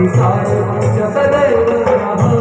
Sadaiv Ram